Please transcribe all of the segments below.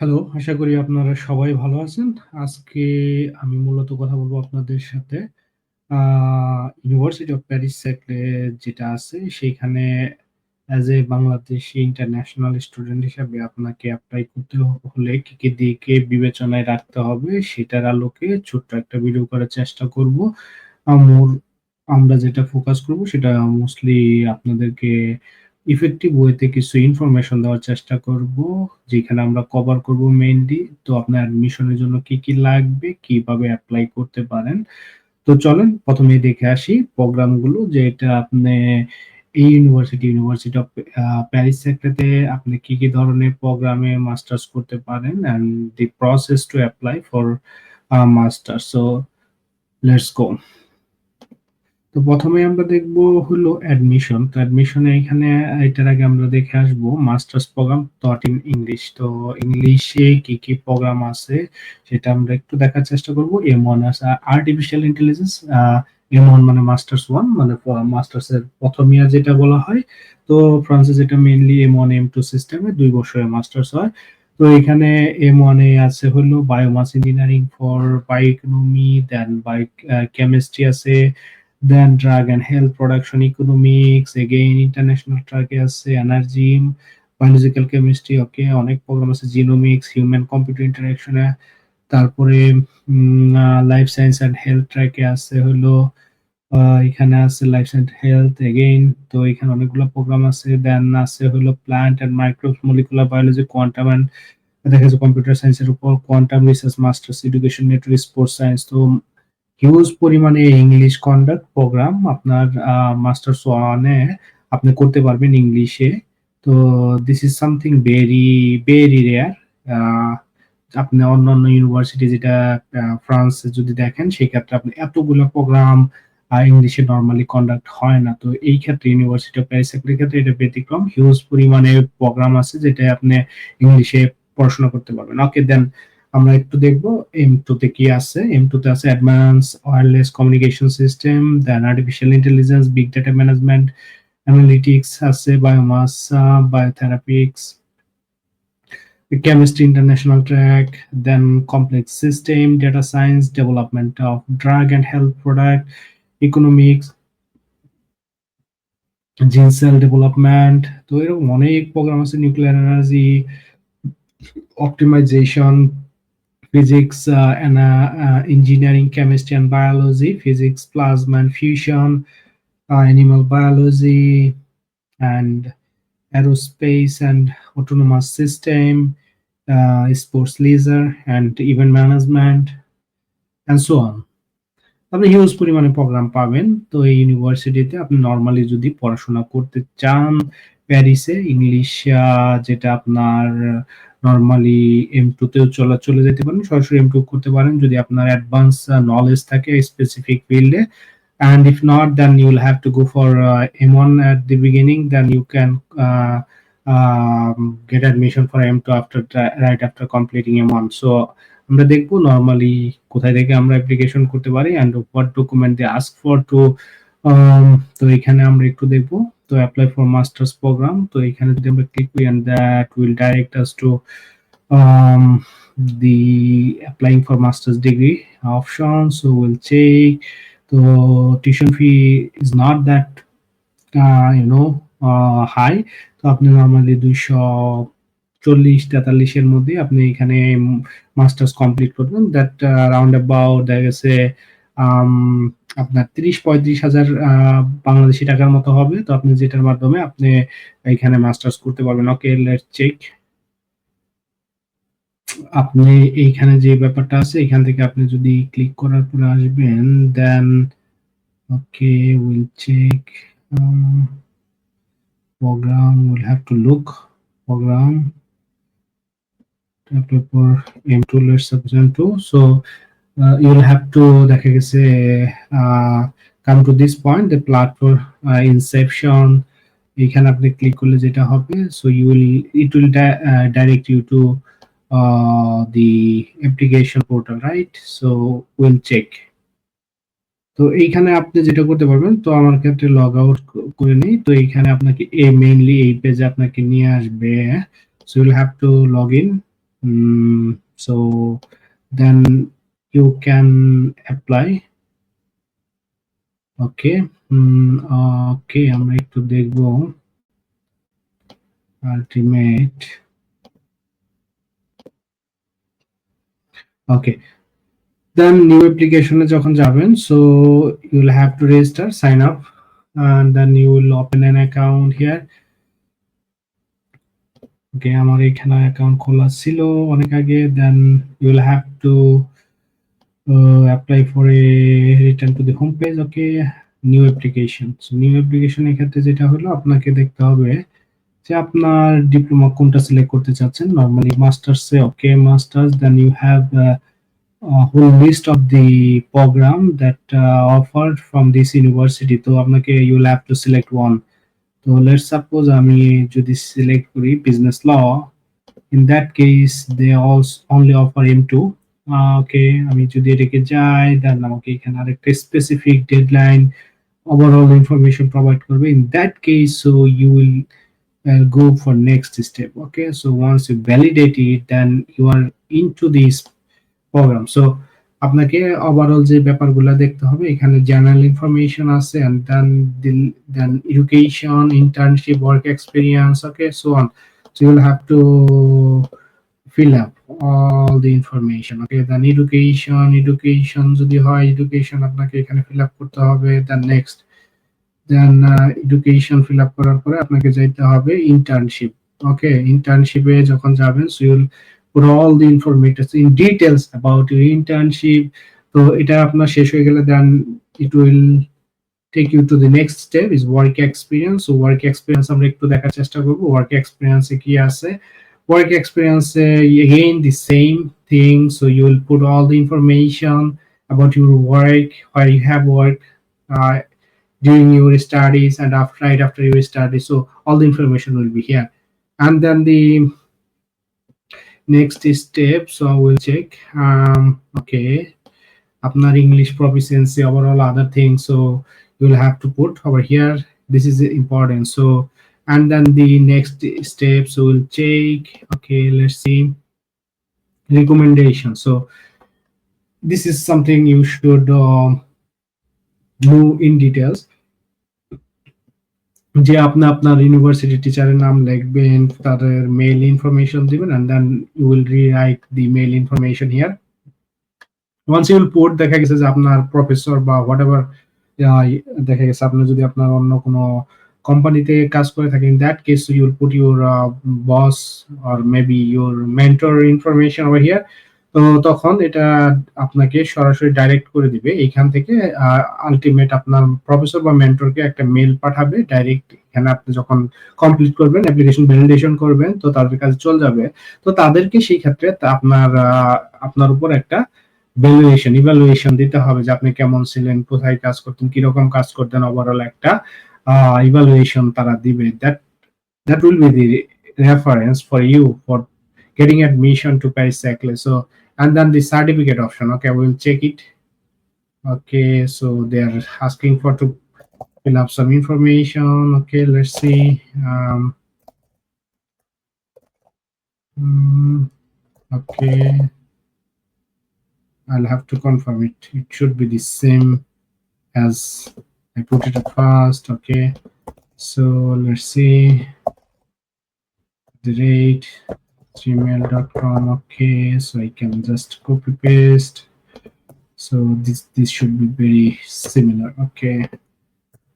Hello, আশা করি আপনারা সবাই ভালো আছেন। আজকে আমি মূলত কথা বলব আপনাদের সাথে ইউনিভার্সিটি অফ প্যারিস স্যাক্লে যেটা আছে সেইখানে as a Bangladeshi international student হিসাবে আপনাকে অ্যাপ্লাই করতে হলে কি, কি দিকে বিবেচনায় রাখতে হবে সেটার আলোকে ছোট্ট একটা ভিডিও করার চেষ্টা করব। আমুর আমরা যেটা ফোকাস করব সেটা মোস্টলি আপনাদেরকে ইফেক্টিভ ওয়েতে কিছু ইনফরমেশন দেওয়ার চেষ্টা করব। যেখানে আমরা কভার করব মেইনলি তো আপনার অ্যাডমিশনের জন্য কি, কি লাগবে, কীভাবে অ্যাপ্লাই করতে পারেন। তো চলেন প্রথমে দেখে আসি প্রোগ্রামগুলো যে এটা আপনি এই ইউনিভার্সিটি, ইউনিভার্সিটি অফ প্যারিস স্যাক্লেতে আপনি কি, কি ধরনের প্রোগ্রামে মাস্টার্স করতে পারেন and the process to apply for masters. So let's go. তো প্রথমে আমরা দেখব হলো অ্যাডমিশন। তো অ্যাডমিশনে এখানে এটার আগে আমরা দেখে আসব masters program taught in English. তো ইংলিশে কি, কি প্রোগ্রাম আছে সেটা আমরা একটু দেখার চেষ্টা করব। M1 আছে আর্টিফিশিয়াল ইন্টেলিজেন্স আ M1 মানে মাস্টার্স ওয়ান মানে মাস্টার্স এর প্রথম ইয়ার যেটা বলা হয়। তো ফ্রান্সে যেটা মেইনলি M1, M2 সিস্টেমে দুই বছরের মাস্টার্স হয়। তো এখানে M1 এ আছে হলো biomass engineering for bioeconomy, then biochemistry আছে, then drug and health production economics, again international ট্র্যাকে আছে এনার্জি, বায়োলজিক্যাল কেমিস্ট্রি ওকে অনেক প্রোগ্রাম আছে জিনোমিক্স, হিউম্যান কম্পিউটার ইন্টারেকশন তারপরে লাইফ সায়েন্স অ্যান্ড হেলথ ট্র্যাকে আছে হলো এখানে আছে লাইফ সায়েন্স হেলথ এগেইন তো এখানে অনেকগুলো প্রোগ্রাম আছে। দেন আছে হলো plant and microbes molecular biology, quantum and দেখা যাচ্ছে কম্পিউটার সায়েন্সের উপর quantum research masters education network sports science তো হিউজ পরিমাণে ইংলিশ কন্ডাক্ট প্রোগ্রাম আপনার মাস্টার্স 1 এ আপনি করতে পারবেন ইংলিশে। তো this is something very, very rare. আপনি অন্যান্য ইউনিভার্সিটি যেটা ফ্রান্সে যদি দেখেন সেক্ষেত্রে আপনি এতগুলো প্রোগ্রাম ইংলিশে নরমালি কন্ডাক্ট হয় না। তো এই ক্ষেত্রে ইউনিভার্সিটি অফ প্যারিস স্যাক্লের ক্ষেত্রে এটা ব্যতিক্রম। হিউজ পরিমাণে প্রোগ্রাম আছে যেটা আপনি ইংলিশে পড়াশোনা করতে পারবেন। ওকে দেন আমরা একটু দেখব এম টু তে কি আছে? এম টুতে আছে advance wireless communication system then artificial intelligence big data management analytics আছে biomass biotherapeutics chemistry international track then complex system data science development of drug and health product economics gene cell development তো এরকম অনেক programme আছে nuclear energy optimization physics uh, and uh, uh, engineering, chemistry and biology, physics, plasma and fusion, uh, animal biology, and aerospace and autonomous system, uh, sports leisure and event management, and so on. আপনি huge পরিমাণে program পাবেন। তো এই ইউনিভার্সিটিতে আপনি normally যদি পড়াশোনা করতে চান প্যারিসে ইংলিশ যেটা আপনার নর্মালি এম টু তেও চলা চলে যেতে পারেন, সরাসরি এম টু করতে পারেন যদি আপনার অ্যাডভান্স নলেজ uh, থাকে স্পেসিফিক ফিল্ডে and if not then you'll have to go for M one at the beginning then you can get admission for M two after right after completing M one so আমরা দেখব normally কোথায় থেকে আমরা application করতে পারি and what document they ask for to তো এখানে আমরা একটু দেখব। তো apply for masters program তো এখানে যদি আমরা click and that will direct us to um, the applying for master's degree option. So we'll check. তো tuition fee is not that you know high তো আপনি নরমালি দুইশো চল্লিশ তেতাল্লিশের মধ্যে আপনি এখানে মাস্টার্স কমপ্লিট করবেন। দ্যাট রাউন্ড অ্যাবাউট দেখা গেছে আপনার তিরিশ পঁয়ত্রিশ হাজার বাংলাদেশি টাকার মতো হবে। তো আপনি যেটার মাধ্যমে আপনি এখানে মাস্টার্স করতে পারবেন। ওকে লেটস চেক আপনি এইখানে যে ব্যাপারটা আছে এখান থেকে আপনি যদি ক্লিক করার পরে আসবেন then okay will check program will have to look program for M2 let's suppose M2 so uh, you will have to দেখা গেছে uh, come to this point the platform uh, inception এখানে আপনি click করলে যেটা হবে it will di uh, direct you to uh, the application portal right so we'll check তো এইখানে আপনি যেটা করতে পারবেন তো আমার ক্ষেত্রে লগ আউট করে নিই তো এইখানে আপনাকে এই মেইনলি এই পেজে আপনাকে নিয়ে আসবে so you'll have to log in Mm, so then you can apply. Okay okay আমরা একটু দেখব আলটিমেট ওকে দেন নিউ অ্যাপ্লিকেশনে যখন যাবেন so you will have to register sign up and then you will open an account here. Okay আমার এখানে account খোলা ছিল অনেক আগে then you will have to apply for a return to the home page okay new application so new অ্যাপ্লিকেশনের ক্ষেত্রে যেটা হলো, আপনাকে দেখতে হবে যে আপনার ডিপ্লোমা কোনটা সিলেক্ট করতে চাচ্ছেন। Normally মাস্টার্সে okay masters then you have whole list of the program that offered from this university তো, আপনাকে you have to select one তো লেটস সাপোজ আমি যদি সিলেক্ট করি business law in that case they also only offer M two okay আমি যদি এটাকে যাই দেন আমাকে এখানে আরেকটা specific deadline overall information provide করবে। In that case so you will uh, go for next step okay? So once you validate it then you are into this program. আপনাকে overall যে ব্যাপারগুলো দেখতে হবে এখানে জেনারেল ইনফরমেশন আছে and then then education internship work experience okay so on so you will have to fill up all the information, okay? Then education education, যদি হয়, education আপনাকে এখানে fill up করতে হবে, then next. Then education fill up করার পরে আপনাকে যাইতে হবে ইন্টার্নশিপ ওকে ইন্টার্নশিপে যখন যাবেন so you'll put all the information in details about your internship তো এটা আপনার শেষ হয়ে গেলে then it will take you to the next step is work experience work experience আমরা একটু দেখার চেষ্টা করব ওয়ার্ক এক্সপিরিয়েন্সে কি আছে work experience uh, again the same thing so you will put all the information about your work where you have worked uh, during your studies and after right after your studies so all the information will be here and then the next step so we'll check um okay আপনার english proficiency overall other things so you will have to put over here this is important so and then the next steps will check okay let's see recommendation so this is something you should um, do in details যে আপনি আপনার university টিচারের নাম লিখবেন তাদের mail information দিবেন and then you will rewrite the mail information here once you will put দেখা গেছে যে আপনার প্রফেসর বা হোয়াট এভার দেখা গেছে আপনি যদি আপনার অন্য কোনো কোম্পানিতে কাজ করে থাকেন that case you will put your boss or maybe your mentor information over here তো তখন এটা আপনাকে সরাসরি ডাইরেক্ট করে দিবে। এইখান থেকে আলটিমেট আপনার প্রফেসর বা মেন্টরকে একটা মেল পাঠাবে ডাইরেক্ট এখানে আপনি যখন কমপ্লিট করবেন অ্যাপ্লিকেশন ভ্যালিডেশন করবেন, তো তাদের কাছে চলে যাবে। তো তাদেরকে সেই ক্ষেত্রে আপনার আপনার উপর একটা ভ্যালুয়েশন ইভ্যালুয়েশন দিতে হবে যে আপনি কেমন ছিলেন, কোথায় কাজ করতেন, কীরকম কাজ করতেন ওভারঅল একটা ইভ্যালুয়েশন তারা দিবে that that will be the reference for you for getting admission to Paris Cycle. So, and then the certificate option. Okay, we'll check it. Okay, so they're asking for to fill up some information. Okay, let's see. Um, mm, okay, I'll have to confirm it. It should be the same as I put it at first. Okay, so let's see. The rate gmail.com okay. So i can just copy paste. So this this should be very similar okay.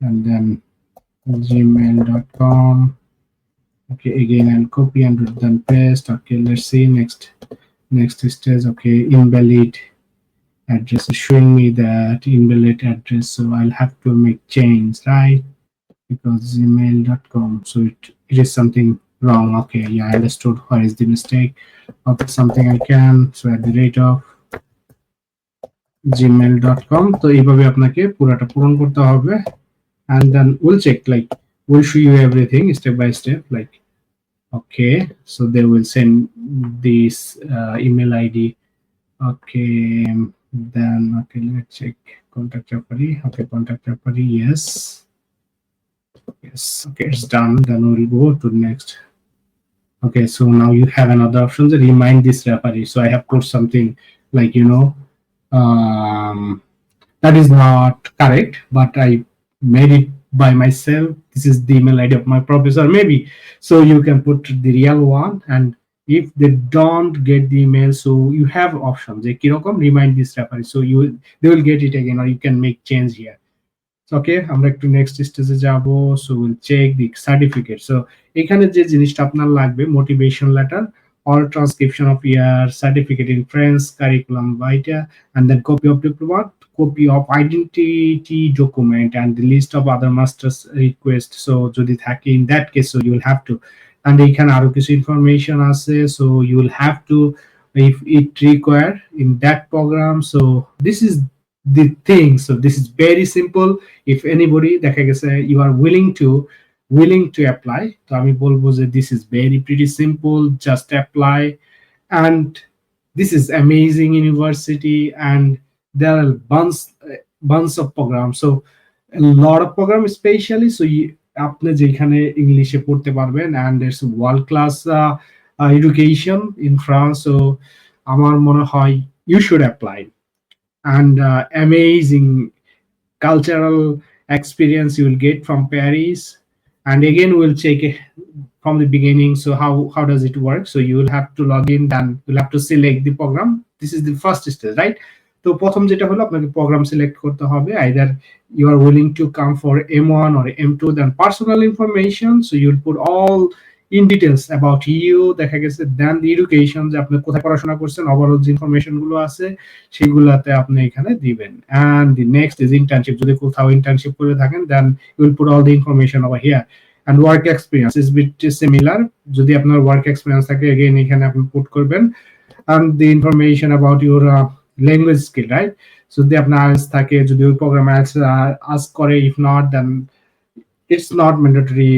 And then gmail.com okay again and copy and then paste. Okay let's see. Next next stage okay. Invalid address is showing me that invalid address so i'll have to make change right because gmail.com so it, it is something wrong okay yeah i understood where is the mistake okay something i can so at the rate of gmail.com তো এইভাবে আপনাকে পুরাটা পূরণ করতে হবে and then we'll check like we'll show you everything step by step like okay so they will send this uh, email id okay then okay let's check contact referee okay contact referee yes yes okay it's done then we'll go to next Okay, so now you have another option to remind this referee. So I have put something like, you know, um, that is not correct, but I made it by myself. This is the email ID of my professor, maybe. So you can put the real one. And if they don't get the email, so you have options. Like, you know, come remind this referee. So you they will get it again, or you can make change here. ওকে আমরা একটু next স্টেজে যাব so will check the certificate so এখানে যে জিনিসটা আপনার লাগবে motivation letter all transcription of your certificate in French curriculum vitae and then copy of diploma, copy of identity document and the list of other master's request. So যদি থাকে in that case, so you will have to and এখানে আরও কিছু information আছে so you will have to if it require in that program so this is the thing so this is very simple if anybody দেখা গেছে you are willing to willing to apply তো আমি বলব যে this is very pretty simple just apply and this is amazing university and there are bunch bunch of programs so a lot of program especially so you, আপনি যেখানে ইংলিশে পড়তে পারবেন it's world class uh, uh, education in France আমার মনে হয় should apply and uh, amazing cultural experience you will get from Paris. And again, we'll check from the beginning. So how, how does it work? So you will have to log in, then you'll have to select the program. This is the first stage, right? তো প্রথম যেটা হলো, আপনাকে programme select করতে হবে either you are willing to come for M one or M two then personal information so you'll put all in details about you দেখা গেছে দেন education যে আপনি কোথায় পড়াশোনা করছেন ওভারঅল যে ইনফরমেশনগুলো আছে, সেগুলাতে আপনি এখানে দিবেন। And the next is internship যদি কোথাও ইন্টার্নশিপ করে থাকেন then you will put all the information over here and work experience is bit similar যদি আপনার ওয়ার্ক এক্সপিরিয়েন্স থাকে এগেইন এখানে আপনি পুট করবেন। And the information about your language skill right যদি আপনার আইএলস থাকে যদি ওই প্রোগ্রাম আইএলস আস্ক করে if not then it's not mandatory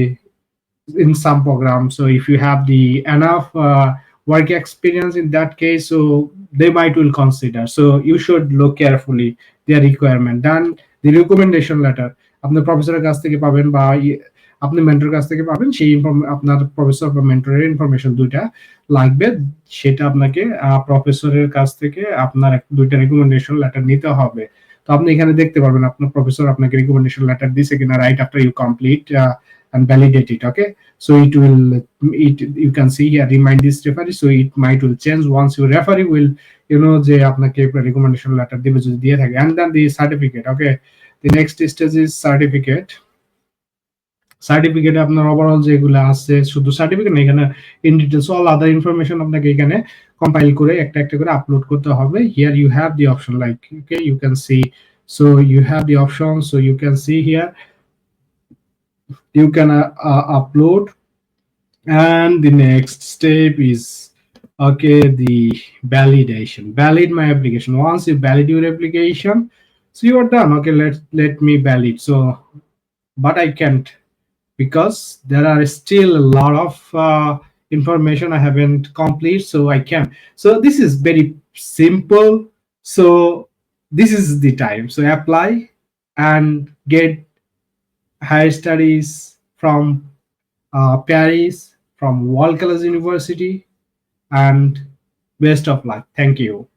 in some programs. So if you have the enough uh, work experience in that case, so they might will consider. So you should look carefully their requirement. Then the recommendation letter আপনার প্রফেসরের কাছ থেকে পাবেন বা আপনি mentor কাছ থেকে পাবেন সেই আপনার প্রফেসর বা মেন্টরের ইনফরমেশন দুইটা লাগবে সেটা আপনাকে প্রফেসরের কাছ থেকে আপনার দুইটা রেকমেন্ডেশন লেটার নিতে হবে তো আপনি এখানে দেখতে পারবেন আপনার প্রফেসর আপনাকে রেকমেন্ডেশন লেটার দিছে কিনা right after you complete and validate it okay so it will it you can see here remind this referee so it might will change once your referee will you know যে আপনাকে recommendation letter দিবে যদি দিয়ে থাকে and then the certificate okay the next stage is certificate certificate আপনার overall যেগুলো আছে শুধু সার্টিফিকেট না এখানে in details all other information আপনাকে এখানে কম্পাইল করে একটা একটা করে আপলোড করতে হবে here you have the option like okay you can see so you have the option so you can see here you can uh, uh, upload and the next step is okay the validation valid my application once you valid your application so you are done okay let let me valid so but i can't because there are still a lot of uh, information i haven't complete so i can so this is very simple so this is the time so apply and get higher studies from uh, Paris, from World Class University, and best of luck. Thank you.